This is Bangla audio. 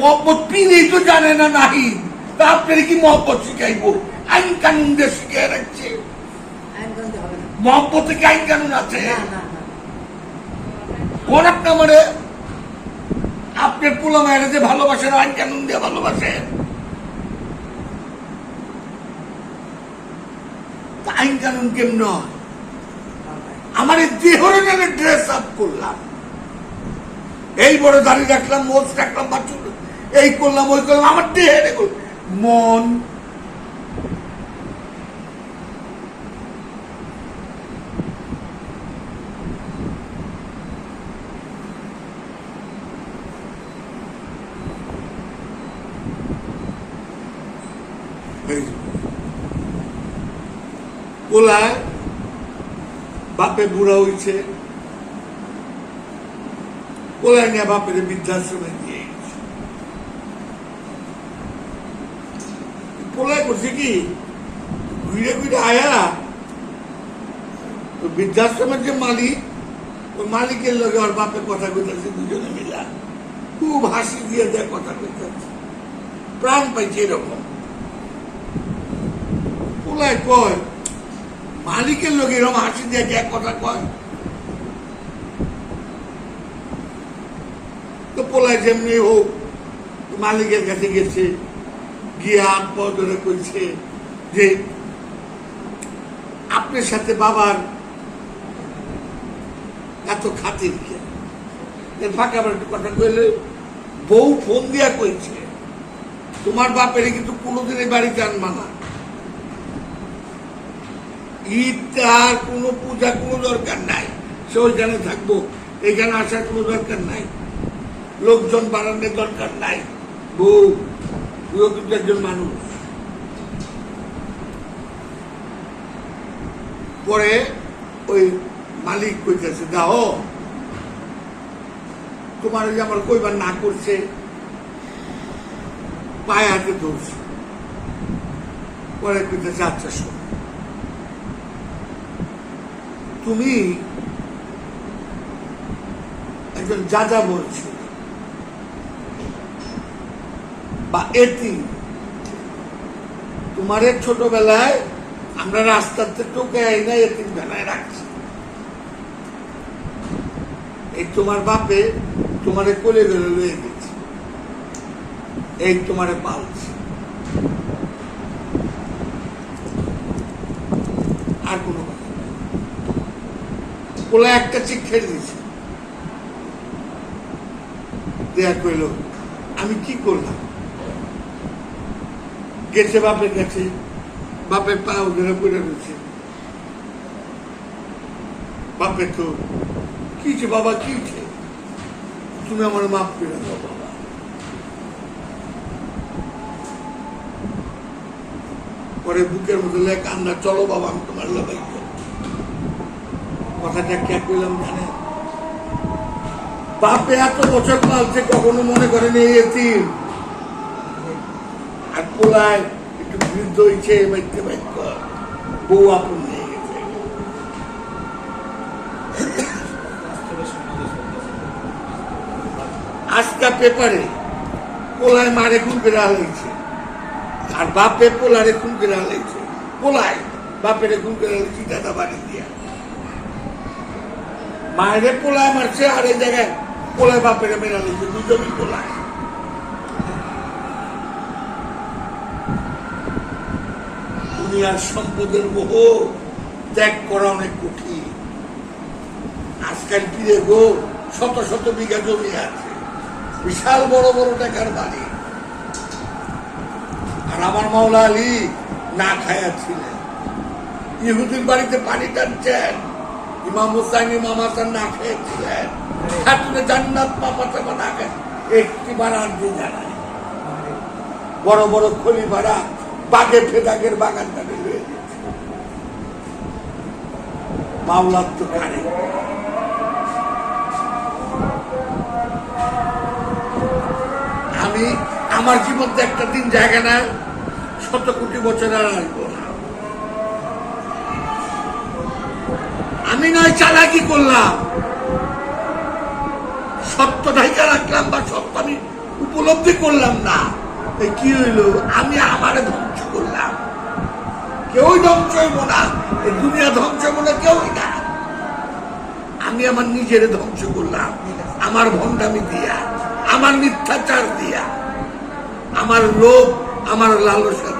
মহব্বত পিনেই তো জানে না নাহি। তা আপনার কি মহব্বত শিখাইব? আইন কানুন দিয়ে শিখিয়ে রাখছে। মহব্বতে কি আইন কানুন আছে। কোন একটা মানে? আপনার পোলা মায়ের যে ভালোবাসেন আইন কানুন দিয়ে ভালোবাসেন আইন কানুন কেমন আমার দেহরণের ড্রেস আপ করলাম। এই বড় দাড়ি রাখলাম, মোজ রাখলাম, বাছুর এই করলাম, ওই করলাম, আমার এগুলো। মন এই যে। বাপে বুড়া হইছে পোলায় নিয়ে বাপের বৃদ্ধাশ্রমে দিয়ে। পোলায় করছে কি ঘুরে ঘুরে আয়া তো বৃদ্ধাশ্রমের যে মালিক মালিকের লগে বাপে কথা কইতেছে দুজনে মিলা খুব হাসি দিয়ে দেয় কথা কইতেছে প্রাণ পাইছে এরকম পোলায় কয় মালিকের লোক এরকম হাসি দিয়ে এক কথা কয় তো পোলায় যেমনি হোক, মালিকের কাছে গেছে, গিয়ে পা ধরে কইছে যে, আপনার সাথে বাবার এত খাতির ফাঁকে আবার একটু কথা কইলে, বউ ফোন দিয়া কইছে, তোমার বাপের কিন্তু কোনোদিন এই বাড়িতে আনবা না। ঈদ তার কোনো পূজা কোনো দরকার নাই। সে ওইখানে থাকব এখানে আসার কোনো দরকার নাই। লোকজন বাড়ানোর দরকার নাই। তুইও কিন্তু একজন মানুষ। পরে ওই মালিক কইতেছে, দাও, তোমার ওই আমার কইবার না করছে, পায়ে হাতে ধরছে। পরে কইতেছে আচ্ছা শোন। তুমি একজন যা যা বলছি বা এতি তোমার ছোটবেলায় আমরা রাস্তাতে টোকে আইনা এতিম বেলায় রাখছি। এই তোমার বাপে তোমারে কোলে গেলে লয়ে গেছে। এই তোমারে পালছে। আর কোনো কথা না। কোলা একটা খেয়ে দিয়েছে দেয়া কইল, আমি কি করলাম? গেছে বাপের কাছে। বাপের পা ধরে পড়ে রয়েছে। বাপের তো, কি বাবা, কি তুমি আমার মাফ করে দাও বাবা। পরে বুকের মধ্যে লেখ কান্না চলো বাবা, আমি তোমার লাগাই কথাটা কে কইলাম জানে? বাপে এত বছর পালছে, কখনো মনে করেন এই পোলায় একটু বৃদ্ধ হয়েছে বাইতে বাইক বউ আপন নিয়ে গেছে। আজকা পেপারে পোলায় মারে খুন করে হালাইছে আর বাপে পোলারে খুন করে হালাইছে পোলায় বাপেরে খুন করে হালাইছে দাদা বাড়ি দিয়া। মায়েরে পোলায় মারছে, আর এই জায়গায় পোলায় বাপেরে মেরা হালাইছে দুজনই পোলায়। দুনিয়ার সম্পদের মোহ ত্যাগ করা অনেক কঠিন। আজকাল কি গো? শত শত বিঘা জমি আছে। বিশাল বড় বড় টাকার বাড়ি। আর আমার মাওলা আলী না খায়া ছিলেন। ইহুদির বাড়িতে পানি টানছেন। ইমাম হুসাইন, ইমাম হাসান না খেয়েছিলেন খাটলে জান্নাত পাপাতে না খায় একটি বার আর দিয়ে জানায় বড় বড় খলি ভাড়া বাঘে ফেদাকের বাগানটা তো কানে। আমি আমার জীবনতে একটা দিন জায়গা না, শত কোটি বছর আর আসব আমি নয় চালাকি করলাম। সত্য ঢাইকা রাখলাম বা সত্য আমি উপলব্ধি করলাম না। কি হইল? আমি আমার করলাম কেউই ধ্বংস হইব না। এই দুনিয়া ধ্বংস হইব না, কেউই না। আমি আমার নিজের ধ্বংস করলাম। আমার ভণ্ডামি দিয়া, আমার মিথ্যাচার দিয়া। আমার লোভ, আমার লালসা